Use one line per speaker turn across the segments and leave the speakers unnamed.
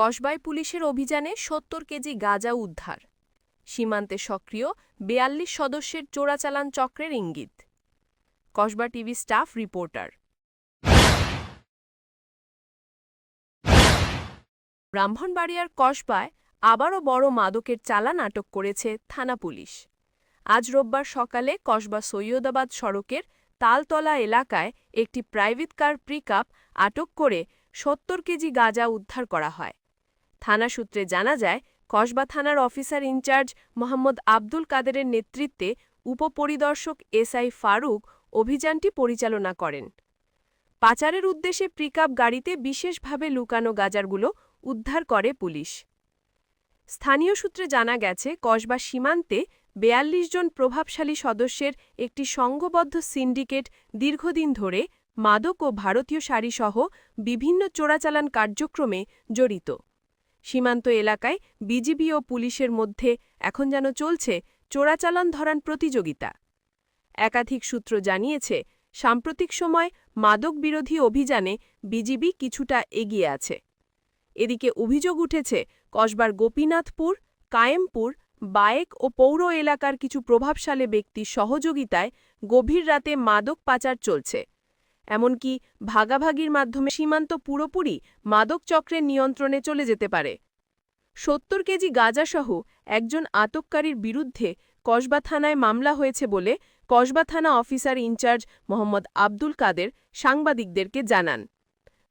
কসবাই পুলিশের অভিযানে সত্তর কেজি গাঁজা উদ্ধার। সীমান্তে সক্রিয় বেয়াল্লিশ সদস্যের চোরাচালান চক্রের ইঙ্গিত। Kasba TV staff reporter. ব্রাহ্মণবাড়িয়ার কসবায় আবারও বড় মাদকের চালান আটক করেছে থানা পুলিশ। আজ রোববার সকালে কসবা সৈয়দাবাদ সড়কের তালতলা এলাকায় একটি প্রাইভেট কার পিকআপ আটক করে সত্তর কেজি গাঁজা উদ্ধার করা হয়। থানা সূত্রে জানা যায়, কসবা থানার অফিসার ইনচার্জ মোহাম্মদ আব্দুল কাদেরের নেতৃত্বে উপপরিদর্শক এসআই ফারুক অভিযানটি পরিচালনা করেন। পাচারের উদ্দেশ্যে পিকআপ গাড়িতে বিশেষভাবে লুকানো গাজারগুলো উদ্ধার করে পুলিশ। স্থানীয় সূত্রে জানা গেছে, কসবা সীমান্তে বেয়াল্লিশ জন প্রভাবশালী সদস্যের একটি সংঘবদ্ধ সিন্ডিকেট দীর্ঘদিন ধরে মাদক ও ভারতীয় শাড়িসহ বিভিন্ন চোরাচালান কার্যক্রমে জড়িত। সীমান্ত এলাকায় বিজিবি ও পুলিশের মধ্যে এখন যেন চলছে চোরাচালান ধরান প্রতিযোগিতা। একাধিক সূত্র জানিয়েছে, সাম্প্রতিক সময় মাদক বিরোধী অভিযানে বিজিবি কিছুটা এগিয়ে আছে। এদিকে অভিযোগ উঠেছে, কসবার গোপীনাথপুর, কায়েমপুর, বায়েক ও পৌর এলাকার কিছু প্রভাবশালী ব্যক্তির সহযোগিতায় গভীর রাতে মাদক পাচার চলছে। এমনকি ভাগাভাগির মাধ্যমে সীমান্ত পুরোপুরি মাদক চক্রের নিয়ন্ত্রণে চলে যেতে পারে। সত্তর কেজি গাঁজাসহ একজন আতককারীর বিরুদ্ধে কসবা থানায় মামলা হয়েছে বলে কসবা থানা officer in charge Mohammad Abdul Kader সাংবাদিকদেরকে জানান।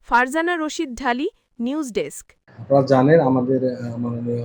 Farzana Rashid Dhali, news desk.
আপনারা জানেন আমাদের মাননীয়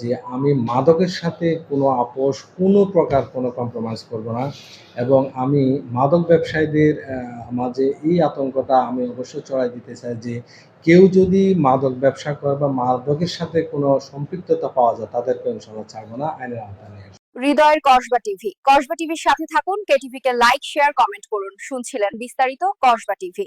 যে আমি মাদকের সাথে কোনো আপোষ, কোনো প্রকার কোনো কম্প্রোমাইজ করব না এবং আমি মাদক ব্যবসায়ীদের মাঝে এই আতঙ্কটা আমি অবশ্যই চড়াই দিতে চাই যে কেউ যদি মাদক ব্যবসা করে বা মাদকের সাথে কোনো সম্পৃক্ততা পাওয়া যায় তাদেরকে ইনশাল্লাহ ছাড়বো না, আইনের আওতায় নিয়ে
হৃদয়ের কসবা টিভি। কসবা টিভির সাথে থাকুন কেটিভি কে লাইক, শেয়ার, কমেন্ট করুন। শুনছিলেন বিস্তারিত কসবা টিভি।